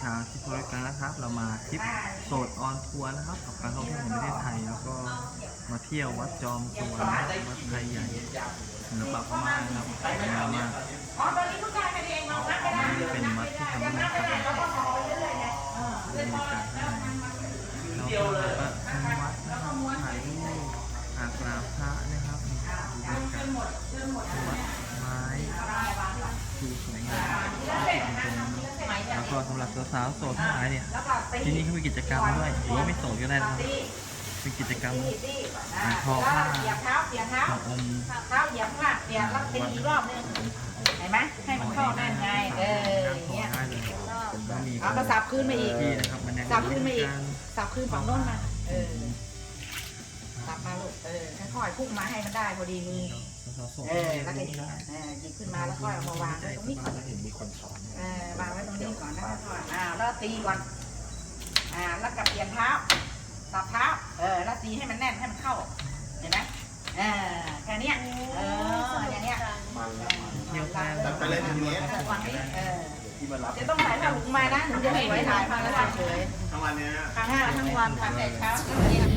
ชาวที่บริการนะครับ เรามาทริปโสดออนทัวร์นะครับ กับการท่องเที่ยวแห่งประเทศไทย แล้วก็มาเที่ยววัดจอมสวนนะครับวัดไทยใหญ่ศิลปะพม่านะครับสวยงามมากอ๋อตอนนี้ผู้ชายกันเองเรานัดไม่ได้นี่เป็นวัดที่ทำให้เราแล้วก็มองไปเรื่อยๆไงบรรยากาศข้างในแล้วก็เราก็ทำวัดนะครับถ่ายรูปหากราบพระนะครับดูบรรยากาศวัดไม้ดูสวยงามที่ตรงนี้แล้ว ก็สำหรับสาวๆโสดทั้งหลายเนี่ยแล้วก็ตีที่นี่เขามีกิจกรรมด้วยหรือว่าไม่โสดก็ได้นะครับตีเป็นกิจกรรมตีตีอ่าทอผ้าเหยียบเท้าเหยียบเท้าของอมเท้าเหยียบข้างล่างเหยียบแล้วตีอีกรอบนึงเห็นไหมให้มันเข้าแน่นไงเอออย่างเงี้ยได้เลยก็มีเอาก็สับขึ้นมาอีกที่นะครับมันยังสับขึ้นมาอีกการสับขึ้นฝั่งโน้นมาเออ สับมาลูกเออค่อยๆพุ่งมาให้มันได้พอดีมือสาวๆโสดเออแล้วก็หยิบเออหยิบขึ้นมาแล้วค่อยเอามาวางไว้ตรงนี้ก่อนเห็นมีคนสอนเออวางไว้ตรงนี้ก่อนแล้วก็ค่อยอ่าแล้วตีก่อนอ่าแล้วกับเปลี่ยนเท้าสับเท้าเออแล้วตีให้มันแน่นให้มันเข้าเห็นไหมเออแค่เนี้ยเอออย่างเนี้ยมันแล้วมันเที่ยวแค่แต่ไปเล่นทีนี้แต่ฝั่งนี้เออที่มารับจะต้องใส่ผ้าถุงมานะถึงจะสวยถ่ายมาแล้วสวยทั้งวันเนี้ยทั้งห้าทั้งวันทั้งแต่เช้าทั้งเย็น